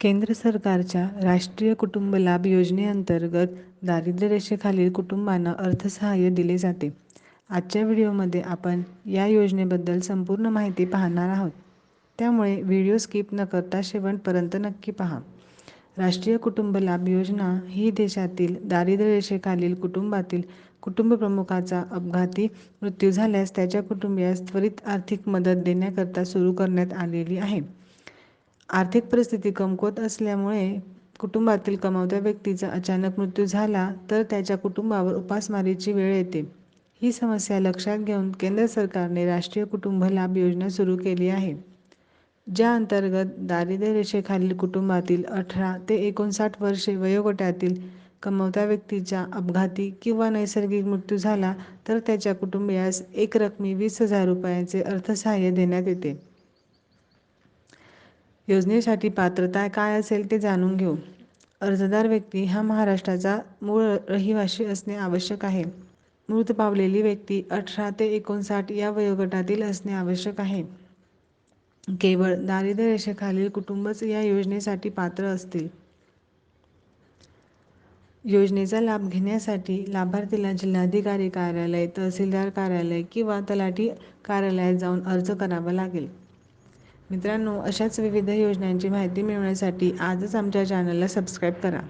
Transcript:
केंद्र सरकारच्या राष्ट्रीय कुटुंब लाभ योजनेअंतर्गत दारिद्र्यरेषेखालील कुटुंबांना अर्थसहाय्य दिले जाते. आजच्या व्हिडिओमध्ये आपण या योजनेबद्दल संपूर्ण माहिती पाहणार आहोत. त्यामुळे व्हिडिओ स्किप न करता शेवटपर्यंत नक्की पहा. राष्ट्रीय कुटुंब लाभ योजना ही देशातील दारिद्र्यरेषेखालील कुटुंबातील कुटुंबप्रमुखाचा अपघाती मृत्यू झाल्यास त्याच्या कुटुंबियास त्वरित आर्थिक मदत देण्याकरता सुरू करण्यात आलेली आहे. आर्थिक परिस्थिती कमकुवत असल्यामुळे कुटुंबातील कमावत्या व्यक्तीचा अचानक मृत्यू झाला तर त्याच्या कुटुंबावर उपासमारीची वेळ येते. ही समस्या लक्षात घेऊन केंद्र सरकारने राष्ट्रीय कुटुंब लाभ योजना सुरू केली आहे. ज्या अंतर्गत दारिद्र्य रेषेखालील कुटुंबातील अठरा ते एकोणसाठ वर्षे वयोगटातील कमावत्या व्यक्तीच्या अपघाती किंवा नैसर्गिक मृत्यू झाला तर त्याच्या कुटुंबीयास एकरकमी वीस हजार रुपयांचे अर्थसहाय्य देण्यात येते. योजनेसाठी पात्रता काय असेल ते जाणून घेऊ. अर्जदार व्यक्ती हा महाराष्ट्राचा मूळ रहिवासी असणे आवश्यक आहे. मृत पावलेली व्यक्ती अठरा ते एकोणसाठ या वयोगटातील असणे आवश्यक आहे. केवळ दारिद्र्य रेषेखालील कुटुंबच या योजनेसाठी पात्र असतील. योजनेचा लाभ घेण्यासाठी लाभार्थीला जिल्हाधिकारी कार्यालय, तहसीलदार कार्यालय किंवा तलाठी कार्यालयात जाऊन अर्ज करावा लागेल. मित्रांनो, अशाच विविध योजनांची माहिती मिळवण्यासाठी आजच आमच्या चॅनलला सबस्क्राईब करा.